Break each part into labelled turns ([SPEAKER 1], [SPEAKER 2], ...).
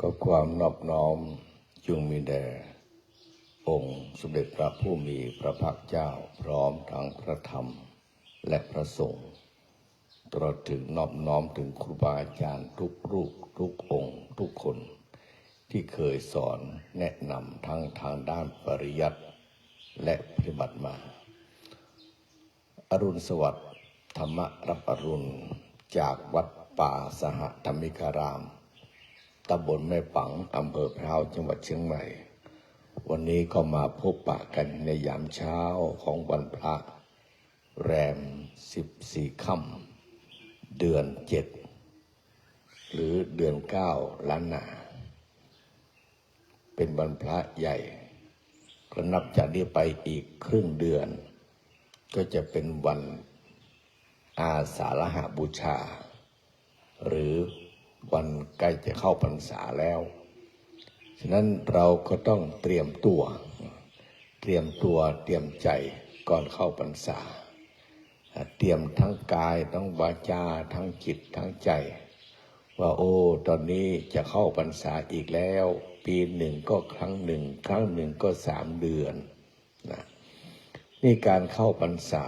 [SPEAKER 1] ก็ความนอบน้อมจงมีแด่องค์สมเด็จพระผู้มีพระภาคเจ้าพร้อมทั้งพระธรรมและพระสงฆ์ตลอดถึงนอบน้อมถึงครูบาอาจารย์ทุกรูปทุกองค์ ทุกคน ที่เคยสอนแนะนำทั้งทางด้านปริยัติ และปฏิบัติมา อรุณสวัสดิ์ธรรมรับอรุณ จากวัดป่าสหธรรมิการาม ตำบลแม่ปัง อำเภอพร้าวจังหวัดเชียงใหม่ วันนี้ก็มาพบปะกันในยามเช้าของวันพระ แรมสิบสี่ค่ำเดือนเจ็ด หรือเดือนเก้าล้านนา เป็นวันพระใหญ่ ก็นับจากนี้ไปอีกครึ่งเดือน ก็จะเป็นวันอาสาฬหบูชา หรือวันใกล้จะเข้าพรรษาแล้ว ฉะนั้นเราก็ต้องเตรียมตัว เตรียมตัวเตรียมใจก่อนเข้าพรรษา เตรียมทั้งกายทั้งวาจาทั้งจิตทั้งใจ ว่าโอ้ ตอนนี้จะเข้าพรรษาอีกแล้ว ปีหนึ่งก็ครั้งหนึ่ง ครั้งหนึ่งก็สามเดือนนะนี่การเข้าพรรษา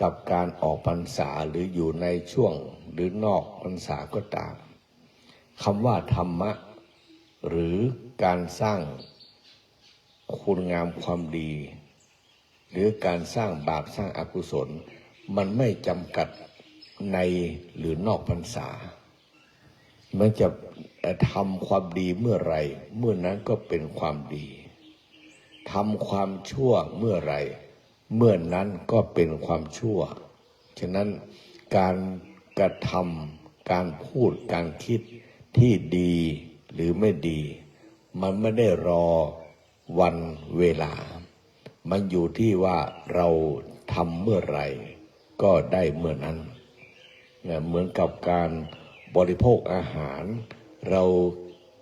[SPEAKER 1] กับการออกพรรษาหรืออยู่ในช่วงหรือนอกพรรษาก็ตามคำว่าธรรมะ หรือการสร้างคุณงามความดี หรือการสร้างบาปสร้างอากุศล มันไม่จำกัดในหรือนอกพรรษา มันจะทำความดีเมื่อไรเมื่อนั้นก็เป็นความดีทำความชั่วเมื่อไรเมื่อนั้นก็เป็นความชั่ว ฉะนั้นการกระทำการพูดการคิดที่ดีหรือไม่ดี มันไม่ได้รอวันเวลา มันอยู่ที่ว่าเราทำเมื่อไรก็ได้เมื่อนั้น เหมือนกับการ บริโภคอาหาร เรา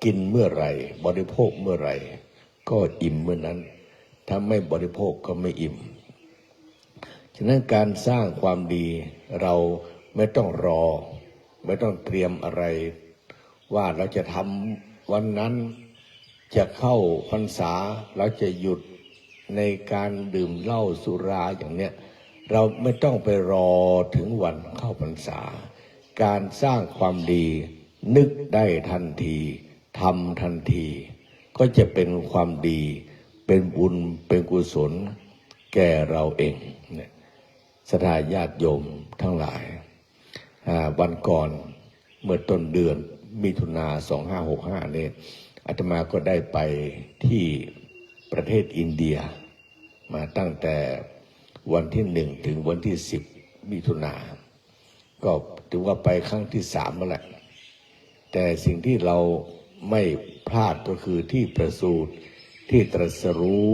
[SPEAKER 1] กินเมื่อไหรบริโภคเมื่อไหรก็อิ่มเมื่อนั้น ถ้าไม่บริโภคก็ไม่อิ่ม ฉะนั้นการสร้างความดีเราไม่ต้องรอ ไม่ต้องเตรียมอะไร ว่าเราจะทำวันนั้นจะเข้าพรรษาเราจะหยุดในการดื่มเหล้าสุราอย่างเนี้ยเราไม่ต้องไปรอถึงวันเข้าพรรษา การสร้างความดี นึกได้ทันทีทำทันที ก็จะเป็นความดี เป็นบุญเป็นกุศล แก่เราเองเนี่ยสถาญาติโยมทั้งหลาย วันก่อนเมื่อต้นเดือนมิถุนา2565เนี่ยอาตมาก็ได้ไปที่ประเทศอินเดีย มาตั้งแต่วันที่หนึ่งถึงวันที่สิบมิถุนา ก็ถือว่าไปครั้งที่สามแล้วแหละแต่สิ่งที่เราไม่พลาดก็คือที่ประสูติที่ตรัสรู้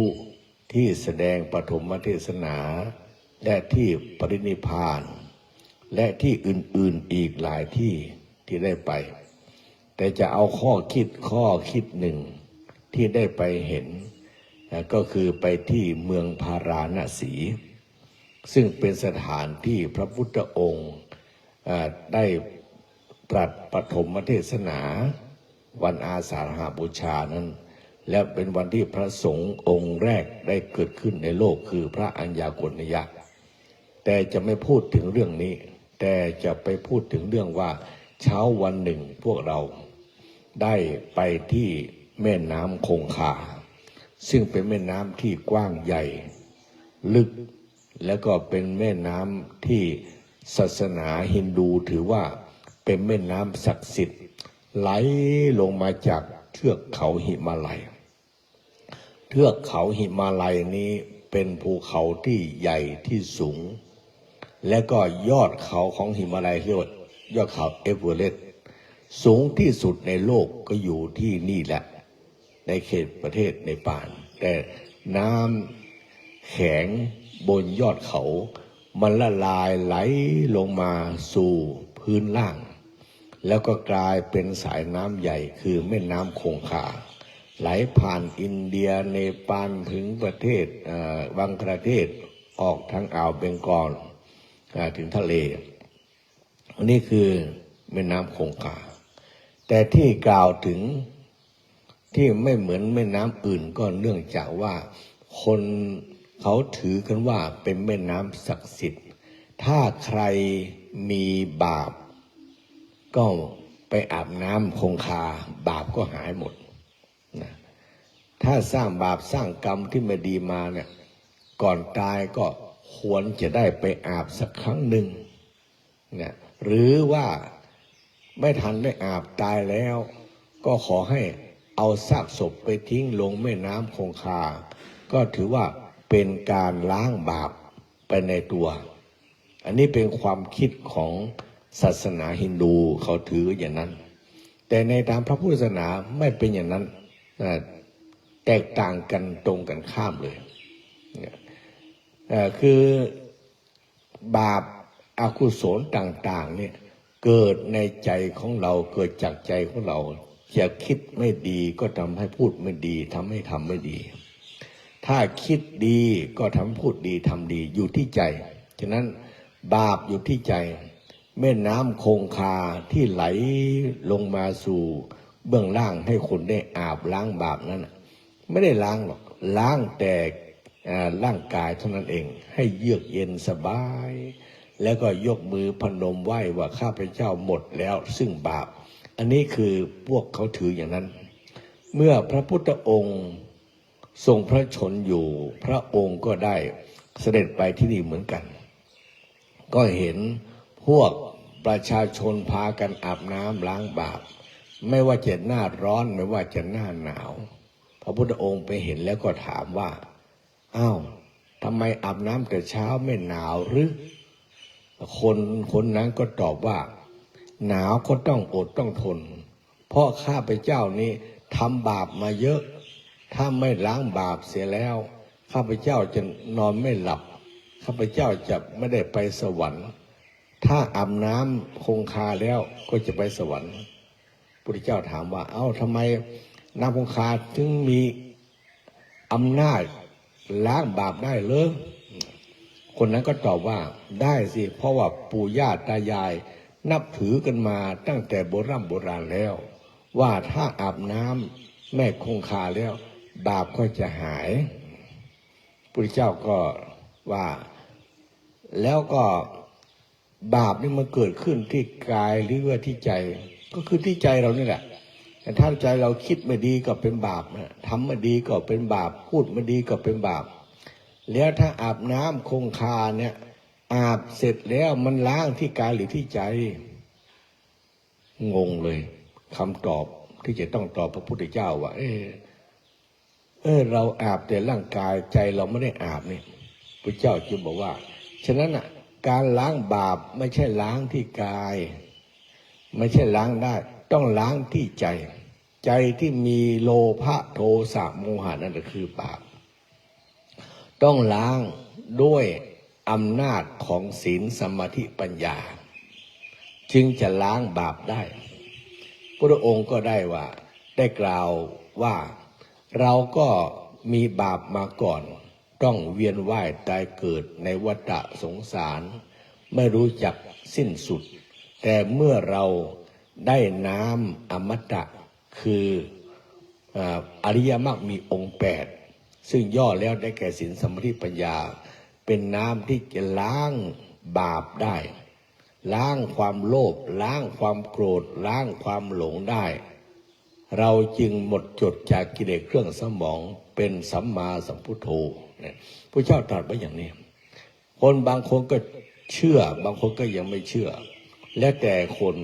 [SPEAKER 1] ที่แสดงปฐมเทศนา และที่ปรินิพาน และที่อื่นๆอีกหลายที่ที่ได้ไป แต่จะเอาข้อคิดข้อคิดหนึ่งที่ได้ไปเห็นก็คือไปที่เมืองพาราณสี ซึ่งเป็นสถานที่พระพุทธองค์ ได้ตรัสปฐมเทศนาวันอาสาฬหาบูชานั้น และเป็นวันที่พระสงฆ์องค์แรกได้เกิดขึ้นในโลกคือพระอัญญากณยะ แต่จะไม่พูดถึงเรื่องนี้ แต่จะไปพูดถึงเรื่องว่าเช้าวันหนึ่งพวกเราได้ไปที่แม่น้ำคงคา ซึ่งเป็นแม่น้ำที่กว้างใหญ่ ลึก แล้วก็เป็นแม่น้ำที่ ศาสนาฮินดูถือว่าเป็นแม่น้ำศักดิ์สิทธิ์ ไหลลงมาจากเทือกเขาหิมาลัย เทือกเขาหิมาลัยนี้เป็นภูเขาที่ใหญ่ที่สูง และก็ยอดเขาของหิมาลัยเรียกว่ายอดเขาเอเวอเรสต์สูงที่สุดในโลกก็อยู่ที่นี่แหละ ในเขตประเทศในป่าน แต่น้ำแข็งบนยอดเขา มันละลายไหลลงมาสู่พื้นล่าง แล้วก็กลายเป็นสายน้ำใหญ่คือแม่น้ำคงคาไหลผ่านอินเดียเนปาลถึงประเทศบังกลาเทศออกทางอ่าวเบงกอลถึงทะเล อันนี้คือแม่น้ำคงคาแต่ที่กล่าวถึงที่ไม่เหมือนแม่น้ำอื่นก็เนื่องจากว่าคน เขาถือกันว่าเป็นแม่น้ำศักดิ์สิทธิ์ ถ้าใครมีบาป ก็ไปอาบน้ำคงคา บาปก็หายหมดนะถ้าสร้างบาปสร้างกรรมที่ไม่ดีมาเนี่ยก่อนตายก็ควรจะได้ไปอาบสักครั้งหนึ่งเนี่ยหรือว่าไม่ทันได้อาบตายแล้ว ก็ขอให้เอาซากศพไปทิ้งลงแม่น้ำคงคา ก็ถือว่า เป็นการล้างบาปไปในตัว อันนี้เป็นความคิดของศาสนาฮินดูเขาถืออย่างนั้น แต่ในทางพระพุทธศาสนาไม่เป็นอย่างนั้นแตกต่างกันตรงกันข้ามเลยคือบาปอากุศลต่าง ๆ เนี่ยเกิดในใจของเราเกิดจากใจของเรา จะคิดไม่ดีก็ทำให้พูดไม่ดีทำให้ทำไม่ดี ถ้าคิดดีก็ทำพูดดีทำดีอยู่ที่ใจ ฉะนั้นบาปอยู่ที่ใจ แม่น้ำคงคาที่ไหลลงมาสู่เบื้องล่างให้คนได้อาบล้างบาปนั้นไม่ได้ล้างหรอกล้างแต่ร่างกายเท่านั้นเอง ให้เยือกเย็นสบาย แล้วก็ยกมือพนมไหว้ว่าข้าพเจ้าหมดแล้วซึ่งบาป อันนี้คือพวกเขาถืออย่างนั้น เมื่อพระพุทธองค์ ทรงพระชนอยู่พระองค์ก็ได้เสด็จไปที่นี่เหมือนกัน ก็เห็นพวกประชาชนพากันอาบน้ำล้างบาปไม่ว่าจะหน้าร้อนไม่ว่าจะหน้าหนาว พระพุทธองค์ไปเห็นแล้วก็ถามว่าอ้าวทำไมอาบน้ำแต่เช้าไม่หนาวหรือ คนคนนั้นก็ตอบว่า หนาวก็ต้องอดต้องทน เพราะข้าพเจ้านี้ทำบาปมาเยอะ ถ้าไม่ล้างบาปเสียแล้ว ข้าพเจ้าจะนอนไม่หลับ ข้าพเจ้าจะไม่ได้ไปสวรรค์ ถ้าอาบน้ำคงคาแล้วก็จะไปสวรรค์พระพุทธเจ้าถามว่า เอ้าทำไมน้ำคงคาถึงมีอำนาจล้างบาปได้เลยคนนั้นก็ตอบว่าได้สิเพราะว่าปู่ย่าตายาย นับถือกันมาตั้งแต่โบราณโบราณแล้ว ว่าถ้าอาบน้ำแม่คงคาแล้ว บาปก็จะหายพระเจ้าก็ว่า แล้วก็บาปนี่มันเกิดขึ้นที่กายหรือว่าที่ใจ ก็คือที่ใจเรานี่แหละแต่ถ้าใจเราคิดไม่ดีก็เป็นบาปนะทำไม่ดีก็เป็นบาป พูดไม่ดีก็เป็นบาป แล้วถ้าอาบน้ำคงคาเนี่ย อาบเสร็จแล้วมันล้างที่กายหรือที่ใจ งงเลยคำตอบที่จะต้องตอบพระพุทธเจ้าว่า เออ เออเราอาบแต่ร่างกายใจเราไม่ได้อาบเนี่ยพระเจ้าจึงบอกว่า ฉะนั้นอะการล้างบาปไม่ใช่ล้างที่กาย ไม่ใช่ล้างได้ ต้องล้างที่ใจ ใจที่มีโลภะโทสะโมหะนั่นก็คือบาป ต้องล้างด้วยอำนาจของศีลสมาธิปัญญา จึงจะล้างบาปได้ พระองค์ก็ได้ว่าได้กล่าวว่า เราก็มีบาปมาก่อน ต้องเวียนว่ายตายเกิดในวัฏสงสาร ไม่รู้จักสิ้นสุด แต่เมื่อเราได้น้ำอมตะคืออริยมรรคมีองค์แปดซึ่งย่อแล้วได้แก่ศีลสมาธิปัญญา เป็นน้ำที่จะล้างบาปได้ ล้างความโลภล้างความโกรธ ล้างความหลงได้ เราจึงหมดจดจากกิเลสเครื่องสมองเป็นสัมมาสัมพุทโธเนี่ยพระเจ้าตรัสไว้อย่างนี้ คนบางคนก็เชื่อบางคนก็ยังไม่เชื่อ แล้วแต่คน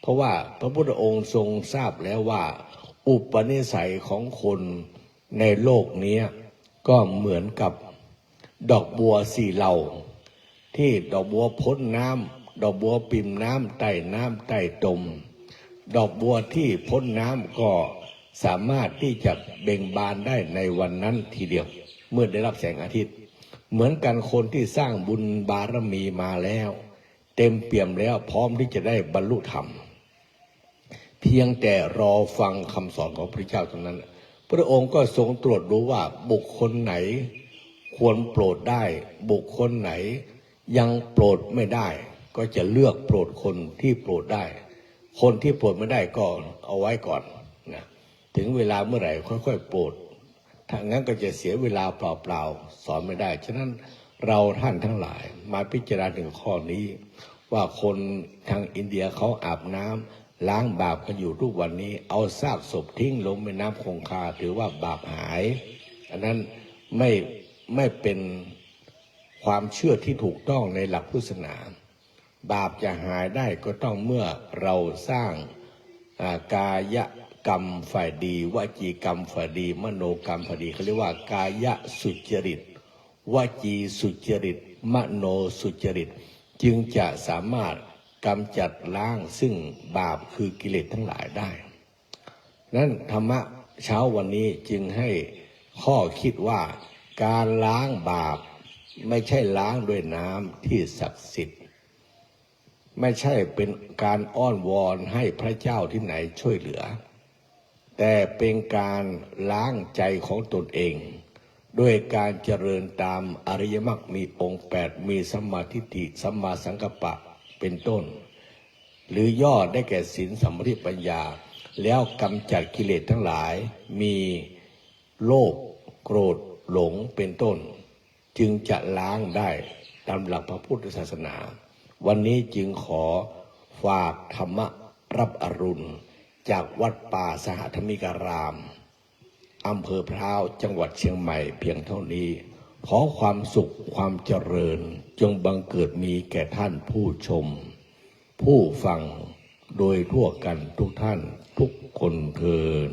[SPEAKER 1] เพราะว่าพระพุทธองค์ทรงทราบแล้วว่า อุปนิสัยของคนในโลกนี้ก็เหมือนกับดอกบัวสี่เหล่า ที่ดอกบัวพ้นน้ำดอกบัวปิ่มน้ำใต้น้ำใต้ตม ดอกบัวที่พ้นน้ำก็สามารถที่จะเบ่งบานได้ในวันนั้นทีเดียว เมื่อได้รับแสงอาทิตย์ เหมือนกันคนที่สร้างบุญบารมีมาแล้ว เต็มเปี่ยมแล้วพร้อมที่จะได้บรรลุธรรม เพียงแต่รอฟังคำสอนของพระเจ้าเท่านั้น พระองค์ก็ทรงตรวจดูว่าบุคคลไหน ควรโปรดได้ บุคคลไหน ยังโปรดไม่ได้ ก็จะเลือกโปรดคนที่โปรดได้ คนที่ปรดไม่ได้ก็เอาไว้ก่อนนะถึงเวลาเมื่อไหร่ค่อยๆปรดถ้างั้นก็จะเสียเวลาเปล่าๆสอนไม่ได้ ฉะนั้นเราท่านทั้งหลาย มาพิจารณาถึงข้อนี้ ว่าคนทางอินเดียเขาอาบน้ำล้างบาปกันอยู่ทุกวันนี้ เอาซากศพทิ้งลงแม่น้ำคงคาถือว่าบาปหาย อันนั้นไม่ไม่เป็นความเชื่อที่ถูกต้องในหลักพุทธศาสนา บาปจะหายได้ก็ต้องเมื่อเราสร้างกายกรรมฝ่ายดีวจีกรรมฝ่ายดี มโนกรรมฝ่ายดีเขาเรียกว่ากายสุจริตวจีสุจริต มโนสุจริต จึงจะสามารถกำจัดล้างซึ่งบาปคือกิเลสทั้งหลายได้ นั้นธรรมะเช้าวันนี้จึงให้ข้อคิดว่าการล้างบาปไม่ใช่ล้างด้วยน้ำที่ศักดิ์สิทธิ์ ไม่ใช่เป็นการอ้อนวอนให้พระเจ้าที่ไหนช่วยเหลือ แต่เป็นการล้างใจของตนเอง ด้วยการเจริญตามอริยมรรคมีองค์แปดมีสัมมาทิฏฐิสัมมาสังกัปปะเป็นต้น หรือย่อได้แก่ศีลสัมปธิปัญญา แล้วกำจัดกิเลสทั้งหลาย มีโลภโกรธหลงเป็นต้น จึงจะล้างได้ตามหลักพระพุทธศาสนา วันนี้จึงขอฝากธรรมะรับอรุณ จากวัดป่าสหธรรมิการามอำเภอพร้าวจังหวัดเชียงใหม่เพียงเท่านี้ ขอความสุขความเจริญจงบังเกิดมีแก่ท่านผู้ชม ผู้ฟังโดยทั่วกันทุกท่านทุกคนเทิน